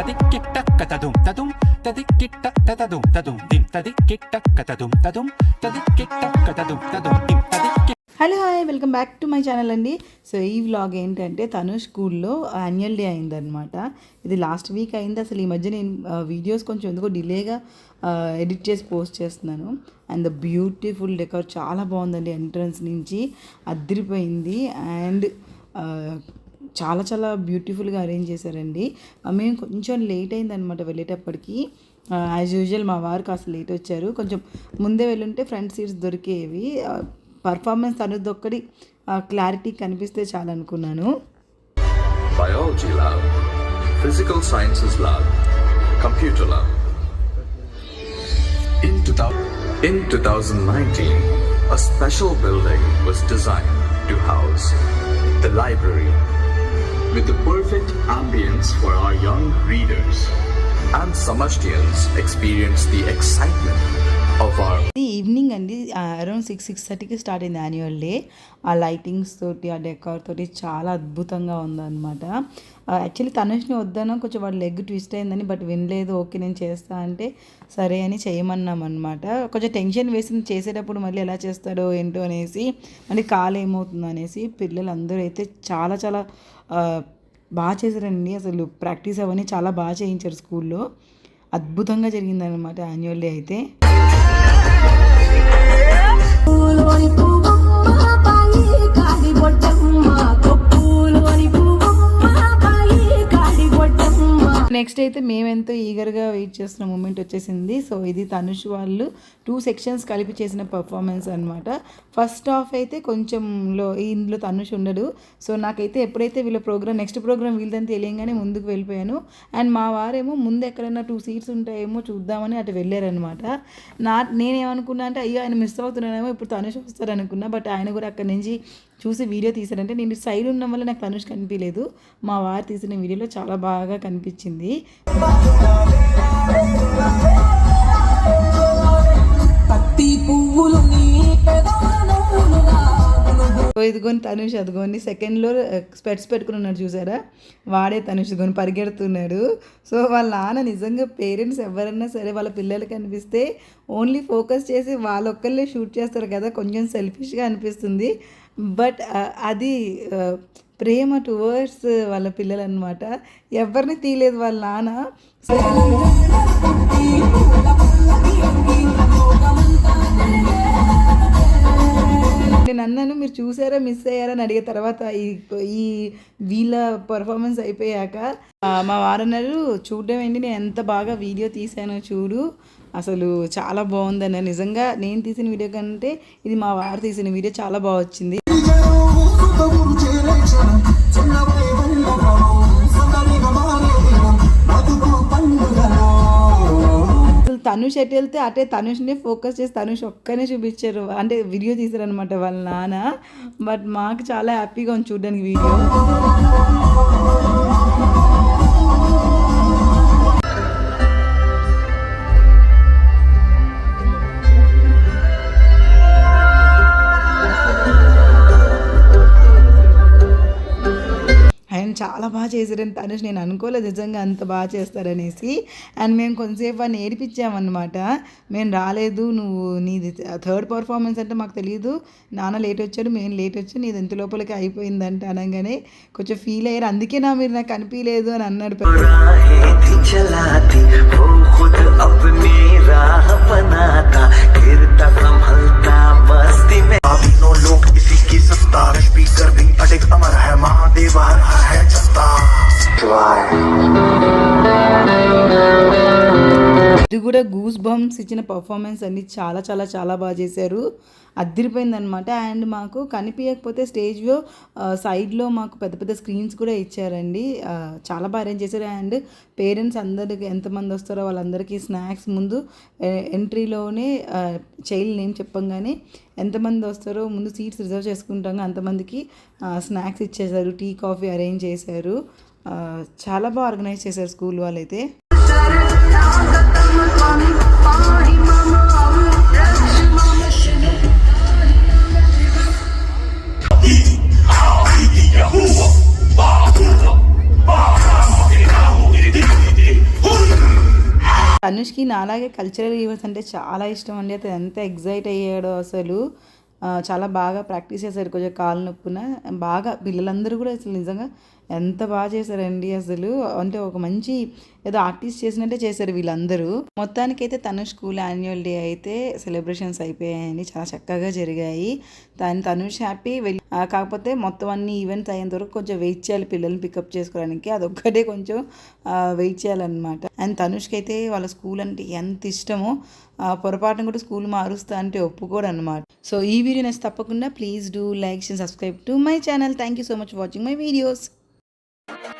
తదిక్కిట్ట కతదుం తదుం తదిక్కిట్ట తతదుం తదుం దిం తదిక్కిట్ట కతదుం తదుం తదిక్కిట్ట కతదుం తదుం దిం తదిక్కి hello hi welcome back to my channel అండి. సో ఈ వ్లాగ్ ఏంటంటే తను స్కూల్లో యాన్యువల్ డే అయిందనమాట ఇది లాస్ట్ వీక్ అయింది. అసలు ఈ మధ్య నేను వీడియోస్ కొంచెం ఎందుకో డిలేగా ఎడిట్ చేసి పోస్ట్ చేస్తున్నాను. అండ్ ద బ్యూటిఫుల్ డెకర్ చాలా బాగుందండి ఎంట్రన్స్ నుంచి. అదిరిపోయింది అండ్ చాలా చాలా బ్యూటిఫుల్గా అరేంజ్ చేశారండి. మేము కొంచెం లేట్ అయిందనమాట వెళ్ళేటప్పటికి. యాజ్ యూజువల్ మా వారు కాస్త లేట్ వచ్చారు. కొంచెం ముందే వెళ్ళుంటే ఫ్రంట్ సీట్స్ దొరికేవి. పర్ఫార్మెన్స్ అనేది ఒక్కటి క్లారిటీ కనిపిస్తే చాలా అనుకున్నాను. Biology Lab, Physical Sciences Lab, Computer Lab. In, 2000, in 2019, a special building was designed to house the library. With the perfect ambience for our young readers. And Samashtians experience the excitement evening అండి. Around six six థర్టీకి start అయింది annual day ఆ lightings తోటి ఆ decor తోటి చాలా అద్భుతంగా ఉందన్నమాట. యాక్చువల్లీ తనుష్ని వద్దాను కొంచెం వాడు లెగ్ ట్విస్ట్ అయిందని బట్ వినలేదు ఓకే నేను చేస్తా అంటే సరే అని చేయమన్నాం అనమాట కొంచెం టెన్షన్ వేసింది చేసేటప్పుడు మళ్ళీ ఎలా చేస్తాడో ఏంటో అనేసి మళ్ళీ కాలు ఏమవుతుందో అనేసి పిల్లలు అందరూ అయితే చాలా చాలా బాగా చేశారండి. అసలు ప్రాక్టీస్ అవన్నీ చాలా బాగా చేయించారు స్కూల్లో అద్భుతంగా జరిగిందనమాట యాన్యువల్ డే అయితే. నెక్స్ట్ అయితే మేమెంతో ఈగర్గా వెయిట్ చేస్తున్న మూమెంట్ వచ్చేసింది. సో ఇది తనుష్ వాళ్ళు టూ సెక్షన్స్ కలిపి చేసిన పర్ఫార్మెన్స్ అనమాట ఫస్ట్ హాఫ్ అయితే కొంచెంలో ఇందులో తనుష్ ఉండడు. సో నాకైతే ఎప్పుడైతే వీళ్ళ ప్రోగ్రామ్ నెక్స్ట్ ప్రోగ్రామ్ వీళ్ళదని తెలియంగానే ముందుకు వెళ్ళిపోయాను. అండ్ మా వారేమో ముందు ఎక్కడైనా టూ సీట్స్ ఉంటాయేమో చూద్దామని అటు వెళ్ళారనమాట నా నేనేమనుకున్నా అంటే అయ్యో ఆయన మిస్ అవుతున్నానేమో ఇప్పుడు తనుష్ వస్తారు అనుకున్నా బట్ ఆయన కూడా అక్కడి నుంచి చూసి వీడియో తీశారంటే నేను సైడ్ ఉండడం వల్ల నాకు తనుష్ కనిపించలేదు మా వారు తీసిన వీడియోలో చాలా బాగా కనిపించింది. ఇదిగోని తనుష్ అదిగోని సెకండ్లో స్పెట్స్ పెట్టుకుని ఉన్నాడు చూసారా? వాడే తనుష్ ఇదిగోని పరిగెడుతున్నాడు. సో వాళ్ళ నాన్న నిజంగా పేరెంట్స్ ఎవరైనా సరే వాళ్ళ పిల్లలకి అనిపిస్తే ఓన్లీ ఫోకస్ చేసి వాళ్ళొక్కళ్ళే షూట్ చేస్తారు కదా కొంచెం సెల్ఫిష్గా అనిపిస్తుంది. బట్ అది ప్రేమ టువర్డ్స్ వాళ్ళ పిల్లలు అనమాట ఎవరిని తీయలేదు వాళ్ళ నాన్న. నేను అన్నాను మీరు చూసారా మిస్ అయ్యారా అని అడిగిన తర్వాత ఈ ఈ వీళ్ళ పర్ఫార్మెన్స్ అయిపోయాక మా వారన్నారు చూడడం ఏంటి నేను ఎంత బాగా వీడియో తీశానో చూడు. అసలు చాలా బాగుందని నిజంగా నేను తీసిన వీడియో కంటే ఇది మా వారు తీసిన వీడియో చాలా బాగా వచ్చింది. అసలు తనుష్ ఎటు వెళ్తే అటే తనుష్ని ఫోకస్ చేసి తనుష్ ఒక్కనే చూపించారు. అంటే వీడియో తీశారనమాట వాళ్ళ నాన్న. బట్ మాకు చాలా హ్యాపీగా ఉంది చూడడానికి వీడియో చాలా బాగా చేశారని తనుష్ నేను అనుకోలేదు నిజంగా అంత బాగా చేస్తారనేసి అండ్ మేము కొంతసేపు వాడిని ఏడిపించామన్నమాట మేము రాలేదు నువ్వు నీది థర్డ్ పర్ఫార్మెన్స్ అంటే మాకు తెలియదు నాన్న లేట్ వచ్చాడు మేము లేట్ వచ్చాడు నీది ఎంత లోపలికి అయిపోయిందంటే అనగానే కొంచెం ఫీల్ అయ్యారు అందుకే నా మీరు నాకు కనిపించలేదు అని అన్నాడు राहें थी चलाती वो खुद अपनी राह बनाता गिरता संभलता मस्ती में तीनों लोग इसी की सत्ता स्पीकर भी अडिग अमर है महादेव हर हर है जत्ता ఇది కూడా గూస్ బంప్స్ ఇచ్చిన పర్ఫార్మెన్స్ అన్ని చాలా చాలా చాలా బాగా చేశారు. అద్దరిపోయిందనమాట అండ్ మాకు కనిపించకపోతే స్టేజ్లో సైడ్లో మాకు పెద్ద పెద్ద స్క్రీన్స్ కూడా ఇచ్చారండి. చాలా బాగా అరేంజ్ చేశారు. అండ్ పేరెంట్స్ అందరికి ఎంతమంది వస్తారో వాళ్ళందరికీ స్నాక్స్ ముందు ఎంట్రీలోనే చైల్డ్ నేమ్ చెప్పంగానే ఎంతమంది వస్తారో ముందు సీట్స్ రిజర్వ్ చేసుకుంటాం అంతమందికి స్నాక్స్ ఇచ్చేశారు. టీ కాఫీ అరేంజ్ చేశారు. చాలా బాగా ఆర్గనైజ్ చేశారు స్కూల్ వాళ్ళైతే. అనుష్కి నాలాగే కల్చరల్ ఈవెంట్స్ అంటే చాలా ఇష్టం అండి. అతను ఎంత ఎగ్జైట్ అయ్యాడో అసలు. చాలా బాగా ప్రాక్టీస్ చేశారు కొంచెం కాలు నొప్పున. బాగా పిల్లలందరూ కూడా అసలు నిజంగా ఎంత బాగా చేశారండి అసలు. అంటే ఒక మంచి ఏదో ఆర్టిస్ట్ చేసినట్టే చేశారు వీళ్ళందరూ. మొత్తానికైతే తనుష్ స్కూల్ యాన్యువల్ డే అయితే సెలబ్రేషన్స్ అయిపోయాయండి. చాలా చక్కగా జరిగాయి. దాని తనుష్ హ్యాపీ వెళ్ళి కాకపోతే మొత్తం అన్ని ఈవెంట్స్ అయ్యేంత వరకు కొంచెం వెయిట్ చేయాలి పిల్లల్ని పికప్ చేసుకోవడానికి. అదొక్కటే కొంచెం వెయిట్ చేయాలన్నమాట. అండ్ తనుష్కి అయితే వాళ్ళ స్కూల్ అంటే ఎంత ఇష్టమో పొరపాటును పొరపాటున కూడా స్కూల్ మారుస్తా అంటే ఒప్పుకోడు అనమాట సో ఈ వీడియో నచ్చి తప్పకుండా please do like and subscribe to my channel. Thank you so much watching my videos. Thank you.